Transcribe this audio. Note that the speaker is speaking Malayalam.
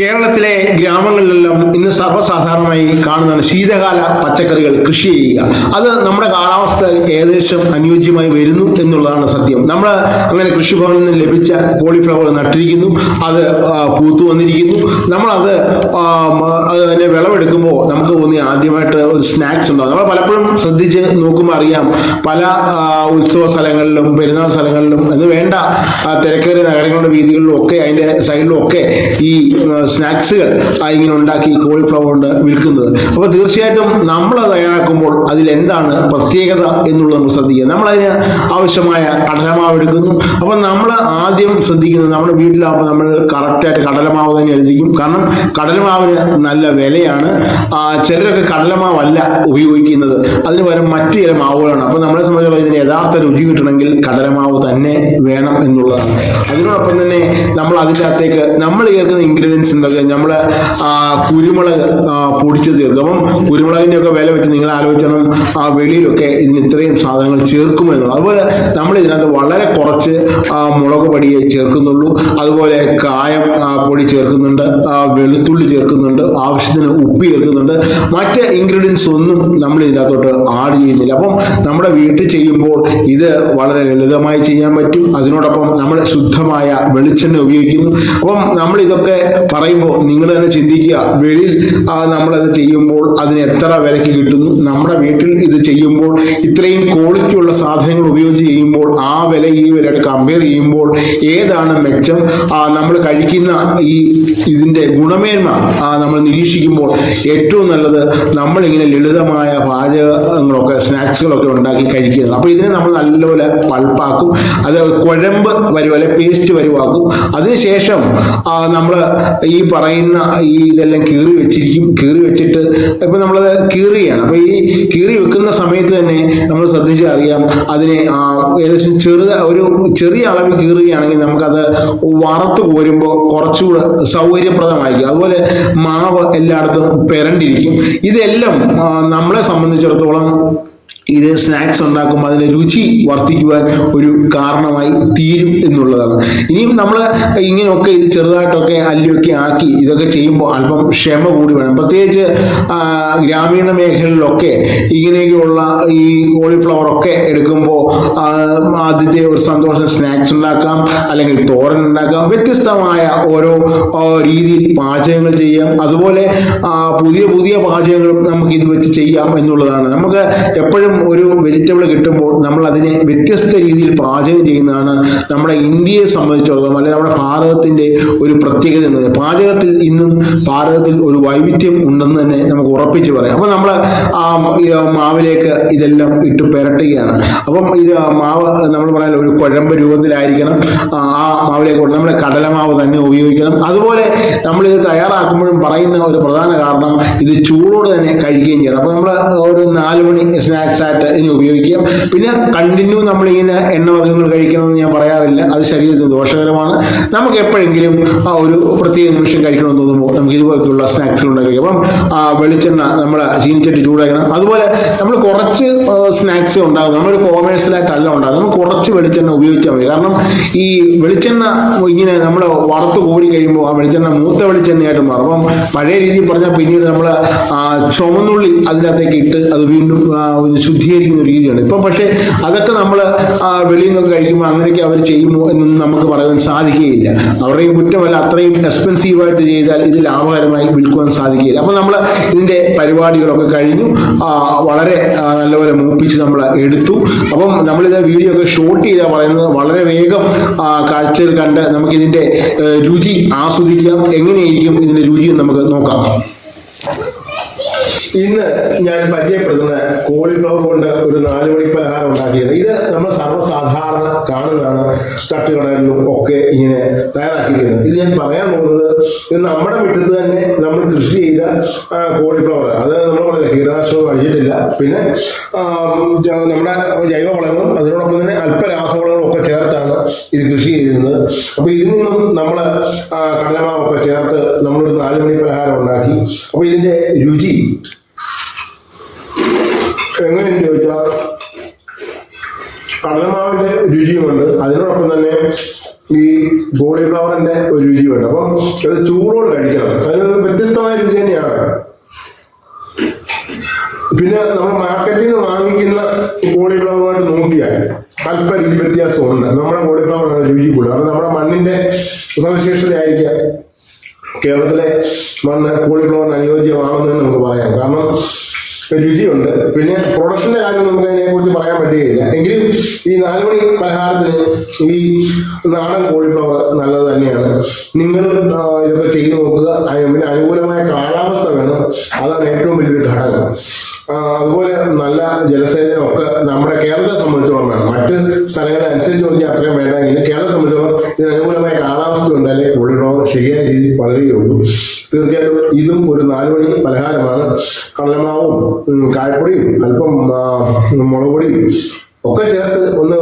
കേരളത്തിലെ ഗ്രാമങ്ങളിലെല്ലാം ഇന്ന് സർവസാധാരണമായി കാണുന്നതാണ് ശീതകാല പച്ചക്കറികൾ കൃഷി ചെയ്യുക. അത് നമ്മുടെ കാലാവസ്ഥ ഏകദേശം അനുയോജ്യമായി വരുന്നു എന്നുള്ളതാണ് സത്യം. നമ്മൾ അങ്ങനെ കൃഷിഭവനിൽ നിന്ന് ലഭിച്ച കോളിഫ്ലവർ നട്ടിരിക്കുന്നു അത് പൂത്തു വന്നിരിക്കുന്നു. നമ്മളത് അതിനെ വിളവെടുക്കുമ്പോൾ നമുക്ക് തോന്നി ആദ്യമായിട്ട് ഒരു സ്നാക്സ് ഉണ്ടാകും. നമ്മൾ പലപ്പോഴും ശ്രദ്ധിച്ച് നോക്കുമ്പോൾ അറിയാം പല ഉത്സവ സ്ഥലങ്ങളിലും പെരുന്നാൾ സ്ഥലങ്ങളിലും എന്ന് വേണ്ട തിരക്കേറിയ നഗരങ്ങളുടെ വീതികളിലും ഒക്കെ അതിന്റെ സൈഡിലും ഒക്കെ ഈ സ്നാക്സുകൾ ഇങ്ങനെ ഉണ്ടാക്കി കോളിഫ്ലവർ കൊണ്ട് വിൽക്കുന്നത്. അപ്പോൾ തീർച്ചയായിട്ടും നമ്മൾ തയ്യാറാക്കുമ്പോൾ അതിൽ എന്താണ് പ്രത്യേകത എന്നുള്ളത് നമ്മൾ ശ്രദ്ധിക്കുക. നമ്മളതിന് ആവശ്യമായ കടലമാവ് എടുക്കുന്നു. അപ്പോൾ നമ്മൾ ആദ്യം ശ്രദ്ധിക്കുന്നത് നമ്മുടെ വീട്ടിലാകുമ്പോൾ നമ്മൾ കറക്റ്റായിട്ട് കടലമാവ് തന്നെ എഴുതിക്കും കാരണം കടലമാവിന് നല്ല വിലയാണ്. ചിലരൊക്കെ കടലമാവല്ല ഉപയോഗിക്കുന്നത്. അതിന് പകരം മറ്റു ചില മാവുകളാണ്. അപ്പോൾ നമ്മളെ സംബന്ധിച്ചിടത്തോളം ഇതിന് യഥാർത്ഥ രുചി കിട്ടണമെങ്കിൽ കടലമാവ് തന്നെ വേണം എന്നുള്ളതാണ്. അതിനോടൊപ്പം തന്നെ നമ്മൾ അതിന്റെ അകത്തേക്ക് നമ്മൾ ചേർക്കുന്ന ഇൻഗ്രീഡിയൻസ് എന്തൊക്കെ നമ്മൾ കുരുമുളക് പൊടിച്ചത് പൊടിച്ച് ചേർക്കും അപ്പം കുരുമുളകിന്റെ ഒക്കെ വില വെച്ച് നിങ്ങൾ ആലോചിക്കണം ആ വെളിയിലൊക്കെ ഇതിന് ഇത്രയും സാധനങ്ങൾ ചേർക്കുമോ എന്നുള്ളത്. അതുപോലെ നമ്മൾ ഇതിനകത്ത് വളരെ കുറച്ച് മുളക് പൊടിയെ ചേർക്കുന്നുള്ളൂ. അതുപോലെ കായം പൊടി ചേർക്കുന്നുണ്ട് വെളുത്തുള്ളി ചേർക്കുന്നുണ്ട് ആവശ്യത്തിന് ഉപ്പ് ചേർക്കുന്നുണ്ട്. മറ്റ് ഇൻഗ്രീഡിയൻസ് ഒന്നും നമ്മൾ ഇതിനകത്തോട്ട് ആഡ് ചെയ്യുന്നില്ല. അപ്പം നമ്മുടെ വീട്ടിൽ ചെയ്യുമ്പോൾ ഇത് വളരെ ലളിതമായി ചെയ്യാൻ പറ്റും. അതിനോടൊപ്പം നമ്മൾ ശുദ്ധമായ വെളിച്ചെണ്ണ ഉപയോഗിക്കുന്നു. അപ്പം നമ്മൾ ഇതൊക്കെ പറയുമ്പോൾ നിങ്ങൾ തന്നെ ചിന്തിക്കുക വെളിയിൽ നമ്മളത് ചെയ്യുമ്പോൾ അതിന് എത്ര വിലയ്ക്ക് കിട്ടുന്നു? നമ്മുടെ വീട്ടിൽ ഇത് ചെയ്യുമ്പോൾ ഇത്രയും ക്വാളിറ്റി ഉള്ള സാധനങ്ങൾ ഉപയോഗിച്ച് ചെയ്യുമ്പോൾ ആ വില ഈ വിലയായിട്ട് കമ്പയർ ചെയ്യുമ്പോൾ ഏതാണ് മെച്ചം? നമ്മൾ കഴിക്കുന്ന ഈ ഇതിന്റെ ഗുണമേന്മ നമ്മൾ നിരീക്ഷിക്കുമ്പോൾ ഏറ്റവും നല്ലത് നമ്മളിങ്ങനെ ലളിതമായ പാചകങ്ങളൊക്കെ സ്നാക്സുകളൊക്കെ ഉണ്ടാക്കി കഴിക്കുന്നത്. അപ്പോൾ ഇതിനെ നമ്മൾ നല്ലപോലെ പൾപ്പാക്കും അത് കുഴമ്പ് വരുവ പേസ്റ്റ് വരുവാക്കും. അതിനുശേഷം നമ്മൾ പറയുന്ന ഈ ഇതെല്ലാം കീറി വെച്ചിരിക്കും കീറി വെച്ചിട്ട് ഇപ്പൊ നമ്മളത് കീറിയാണ്. അപ്പൊ ഈ കീറി വെക്കുന്ന സമയത്ത് തന്നെ നമ്മൾ ശ്രദ്ധിച്ച് അറിയാം അതിനെ ഏകദേശം ചെറുത ഒരു ചെറിയ അളവിൽ കീറുകയാണെങ്കിൽ നമുക്കത് വറുത്ത് കോരുമ്പോൾ കുറച്ചുകൂടെ സൗകര്യപ്രദമായിരിക്കും. അതുപോലെ മാവ് എല്ലായിടത്തും പെരണ്ടിരിക്കും. ഇതെല്ലാം നമ്മളെ സംബന്ധിച്ചിടത്തോളം ഇത് സ്നാക്സ് ഉണ്ടാക്കുമ്പോൾ അതിന്റെ രുചി വർദ്ധിക്കുവാൻ ഒരു കാരണമായി തീരും എന്നുള്ളതാണ്. ഇനിയും നമ്മൾ ഇങ്ങനെയൊക്കെ ഇത് ചെറുതായിട്ടൊക്കെ അല്ലിയൊക്കെ ആക്കി ഇതൊക്കെ ചെയ്യുമ്പോൾ അല്പം ക്ഷമ കൂടി വേണം. പ്രത്യേകിച്ച് ഗ്രാമീണ മേഖലകളിലൊക്കെ ഇങ്ങനെയൊക്കെയുള്ള ഈ കോളിഫ്ലവർ ഒക്കെ എടുക്കുമ്പോൾ ആദ്യത്തെ ഒരു സന്തോഷം സ്നാക്സ് ഉണ്ടാക്കാം അല്ലെങ്കിൽ തോരൻ ഉണ്ടാക്കാം വ്യത്യസ്തമായ ഓരോ രീതിയിൽ പാചകങ്ങൾ ചെയ്യാം. അതുപോലെ പുതിയ പുതിയ പാചകങ്ങളും നമുക്ക് ഇത് വെച്ച് ചെയ്യാം എന്നുള്ളതാണ്. നമുക്ക് എപ്പോഴും ഒരു വെജിറ്റബിൾ കിട്ടുമ്പോൾ നമ്മൾ അതിനെ വ്യത്യസ്ത രീതിയിൽ പാചകം ചെയ്യുന്നതാണ് നമ്മുടെ ഇന്ത്യയെ സംബന്ധിച്ചിടത്തോളം അല്ലെങ്കിൽ നമ്മുടെ ഭാരതത്തിന്റെ ഒരു പ്രത്യേകത എന്ന് പാചകത്തിൽ ഇന്നും ഭാരതത്തിൽ ഒരു വൈവിധ്യം ഉണ്ടെന്ന് തന്നെ നമുക്ക് ഉറപ്പിച്ച് പറയാം. അപ്പൊ നമ്മൾ ആ മാവിലേക്ക് ഇതെല്ലാം ഇട്ട് പുരട്ടുകയാണ്. അപ്പം ഇത് മാവ് നമ്മൾ പറയാൻ ഒരു കുഴമ്പ് രൂപത്തിലായിരിക്കണം. ആ മാവിലേക്ക് നമ്മൾ കടലമാവ് തന്നെ ഉപയോഗിക്കണം. അതുപോലെ നമ്മൾ ഇത് തയ്യാറാക്കുമ്പോഴും പറയുന്ന ഒരു പ്രധാന കാരണം ഇത് ചൂടോട് തന്നെ കഴിക്കുകയും ചെയ്യണം. അപ്പൊ നമ്മൾ ഒരു നാല് മണി സ്നാക്സ് ആയിട്ട് ഇനി ഉപയോഗിക്കാം. പിന്നെ കണ്ടിന്യൂ നമ്മളിങ്ങനെ എണ്ണവർഗങ്ങൾ കഴിക്കണമെന്ന് ഞാൻ പറയാറില്ല. അത് ശരീരത്തിന് ദോഷകരമാണ്. നമുക്ക് എപ്പോഴെങ്കിലും ആ ഒരു പ്രത്യേക നിമിഷം കഴിക്കണമെന്ന് തോന്നുമ്പോൾ നമുക്ക് ഇതുപോലത്തുള്ള സ്നാക്സുകൾ ഉണ്ടാക്കി അപ്പം ആ വെളിച്ചെണ്ണ നമ്മൾ ചീനിച്ചട്ടി ചൂടാക്കണം. അതുപോലെ നമ്മൾ കുറച്ച് സ്നാക്സ് ഉണ്ടാകും. നമ്മളൊരു അല്ല ഉണ്ടാകും. നമ്മൾ കുറച്ച് വെളിച്ചെണ്ണ ഉപയോഗിച്ചാൽ മതി. കാരണം ഈ വെളിച്ചെണ്ണ ഇങ്ങനെ നമ്മൾ വറുത്ത് കൂടി കഴിയുമ്പോൾ ആ വെളിച്ചെണ്ണ മൂത്ത വെളിച്ചെണ്ണയായിട്ട് മാറും. അപ്പം പഴയ രീതിയിൽ പറഞ്ഞാൽ പിന്നീട് നമ്മൾ ചുമന്നുള്ളി അതിനകത്തേക്ക് ഇട്ട് അത് വീണ്ടും ഇത് ശുദ്ധീകരിക്കുന്ന ഒരു രീതിയാണ്. ഇപ്പം പക്ഷേ അതൊക്കെ നമ്മൾ വെളിയിൽ നിന്നൊക്കെ കഴിക്കുമ്പോൾ അങ്ങനെയൊക്കെ അവർ ചെയ്യുമോ എന്നൊന്നും നമുക്ക് പറയാൻ സാധിക്കുകയില്ല. അവരുടെയും കുറ്റമല്ല അത്രയും എക്സ്പെൻസീവായിട്ട് ചെയ്താൽ ഇത് ലാഭകരമായി വിൽക്കുവാൻ സാധിക്കുകയില്ല. അപ്പം നമ്മൾ ഇതിന്റെ പരിപാടികളൊക്കെ കഴിഞ്ഞു വളരെ നല്ലപോലെ മൂപ്പിച്ച് നമ്മൾ എടുത്തു. അപ്പം നമ്മളിത് വീഡിയോ ഒക്കെ ഷോട്ട് ചെയ്താൽ പറയുന്നത് വളരെ വേഗം കാഴ്ചയിൽ കണ്ട് നമുക്ക് ഇതിന്റെ രുചി ആസ്വദിക്കാം. എങ്ങനെയായിരിക്കും ഇതിന്റെ രുചി നമുക്ക് നോക്കാം. ഇന്ന് ഞാൻ പരിചയപ്പെടുത്തുന്ന കോളിഫ്ലവർ കൊണ്ട് ഒരു നാലുമണി പലഹാരം ഉണ്ടാക്കിയത്. ഇത് നമ്മൾ സർവസാധാരണ കാണുന്നതാണ് തട്ടുകടകളിലും ഒക്കെ ഇങ്ങനെ തയ്യാറാക്കിയിരിക്കുന്നത്. ഇത് ഞാൻ പറയാൻ പോകുന്നത് ഇത് നമ്മുടെ വീട്ടിൽ തന്നെ നമ്മൾ കൃഷി ചെയ്ത കോളിഫ്ലവർ അത് നമ്മൾ പറയുന്നത് കീടനാശിനിയും അഴിച്ചിട്ടില്ല പിന്നെ നമ്മുടെ ജൈവവളങ്ങളും അതിനോടൊപ്പം തന്നെ അല്പ രാസവളങ്ങളും ഒക്കെ ചേർത്താണ് ഇത് കൃഷി ചെയ്തിരുന്നത്. അപ്പൊ ഇതിൽ നിന്നും നമ്മൾ കടലമാവൊക്കെ ചേർത്ത് നമ്മളൊരു നാലുമണി പലഹാരം ഉണ്ടാക്കി. അപ്പൊ ഇതിന്റെ രുചി എങ്ങനെയെന്ന് ചോദിച്ചാൽ കടലമാവിന്റെ രുചിയുമുണ്ട് അതിനോടൊപ്പം തന്നെ ഈ കോളിഫ്ലവറിന്റെ ഒരു രുചിയുണ്ട് അപ്പം അത് ചൂടോട് കഴിക്കണം. അത് വ്യത്യസ്തമായ രുചി തന്നെയാണ്. പിന്നെ നമ്മൾ മാർക്കറ്റിൽ നിന്ന് വാങ്ങിക്കുന്ന കോളിഫ്ലവറുമായിട്ട് നോക്കിയാൽ അല്പ രുചി വ്യത്യാസമുണ്ട്. നമ്മുടെ കോളിഫ്ലവറാണ് രുചി കൂടുതൽ കാരണം നമ്മുടെ മണ്ണിന്റെ സവിശേഷതയായിരിക്കാം. കേരളത്തിലെ മണ്ണ് കോളിഫ്ലവറിന് അനുയോജ്യമാണെന്ന് നമുക്ക് പറയാം. കാരണം രുചിയുണ്ട്. പിന്നെ പ്രൊഡക്ഷന്റെ കാര്യം നമുക്ക് അതിനെ കുറിച്ച് പറയാൻ പറ്റുകയില്ല. എങ്കിലും ഈ നാലുമണി പലഹാരത്തിന് ഈ നാടൻ കോളിഫ്ലവർ നല്ലത് തന്നെയാണ്. നിങ്ങൾ ഇതൊക്കെ ചെയ്തു നോക്കുക. പിന്നെ അനുകൂലമായ കാലാവസ്ഥ വേണം. അതാണ് ഏറ്റവും വലിയൊരു ഘടകം. അതുപോലെ നല്ല ജലസേചനം ഒക്കെ നമ്മുടെ കേരളത്തെ സംബന്ധിച്ചോളം വേണം മറ്റ് സ്ഥലങ്ങളെ അനുസരിച്ച് നോക്കിയാൽ അത്രയും വേണമെങ്കിൽ കേരളത്തെ സംബന്ധിച്ചോളം ഇത് അനുകൂലമായ കാലാവസ്ഥ ഉണ്ടായാലേ കോളിഫ്ലവർ ശരിയായ രീതിയിൽ വളരുകയുള്ളൂ. തീർച്ചയായിട്ടും ഇതും ഒരു നാലുമണി പലഹാരമാണ്. കടലമാവും കായപ്പൊടിയും അല്പം മുളക് പൊടിയും ഒക്കെ ചേർത്ത് ഒന്ന്